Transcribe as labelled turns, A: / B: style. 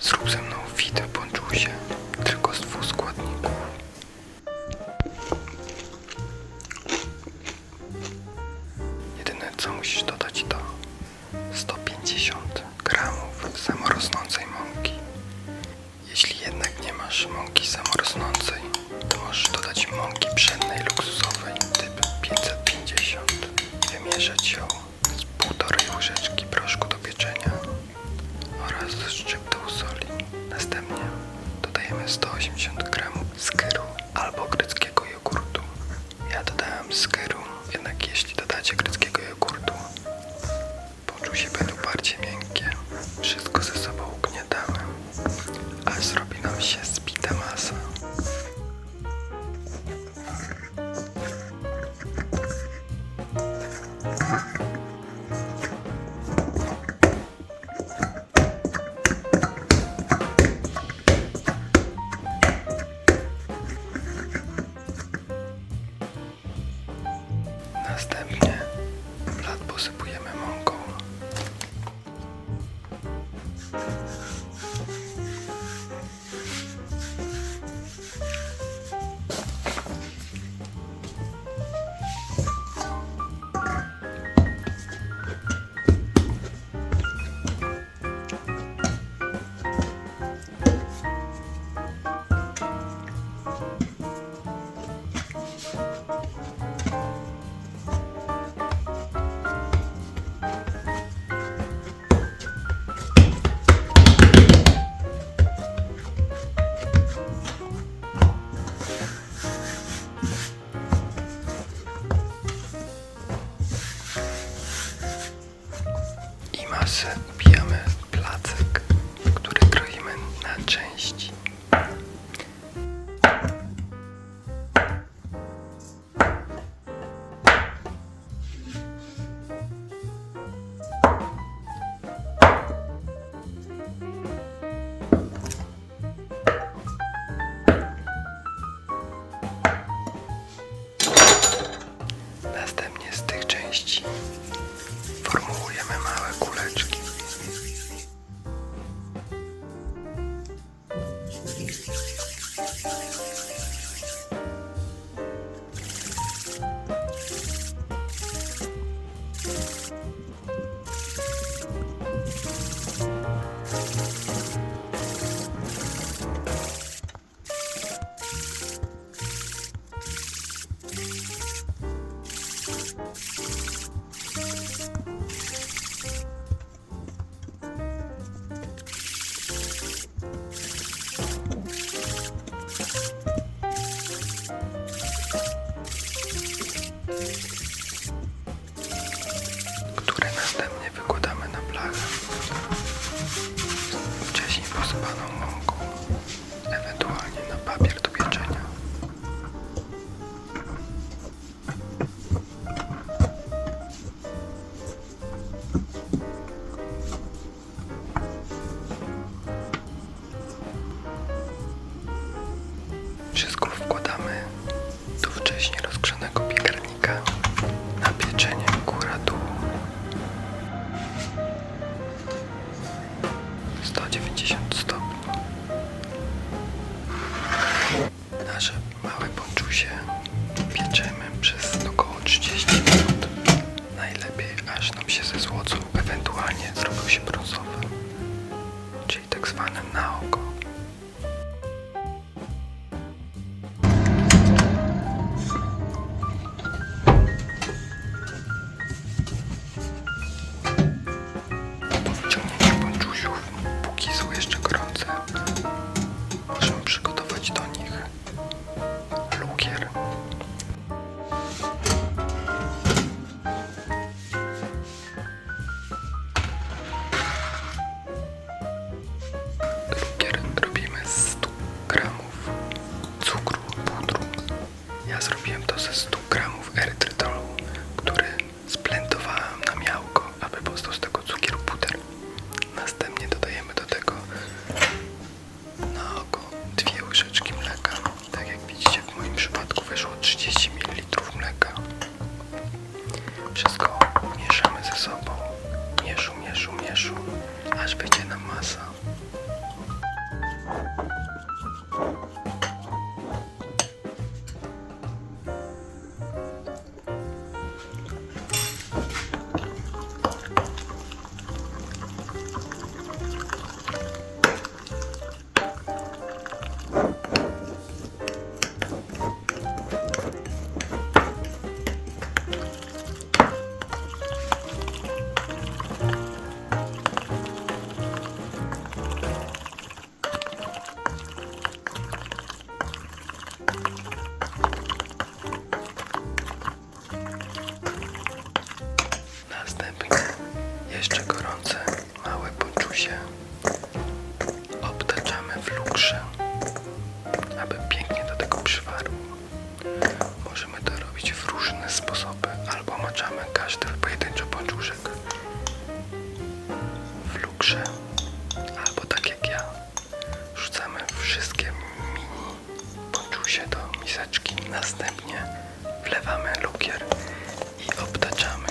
A: Zrób ze mną fit w ponczusie, tylko z dwóch składników. Jedyne co musisz dodać to 150 gramów samorosnącej mąki. Jeśli jednak nie masz mąki samorosnącej, to możesz dodać mąki pszennej luksusowej typ 550 i wymieszać ją jeśli masę ubijamy placek, który kroimy na części. Posypaną mąką, ewentualnie na papier do pieczenia. Wszystko wkładamy do wcześniej rozgrzanego nam się zezłocą, ewentualnie zrobią się brązowe, asperger na massa. jeszcze gorące małe ponczusie obtaczamy w lukrze, aby pięknie do tego przywarł. Możemy to robić w różne sposoby, albo maczamy każdy pojedynczo ponczuszek w lukrze, albo tak jak ja, rzucamy wszystkie mini ponczusie do miseczki, następnie wlewamy lukier i obtaczamy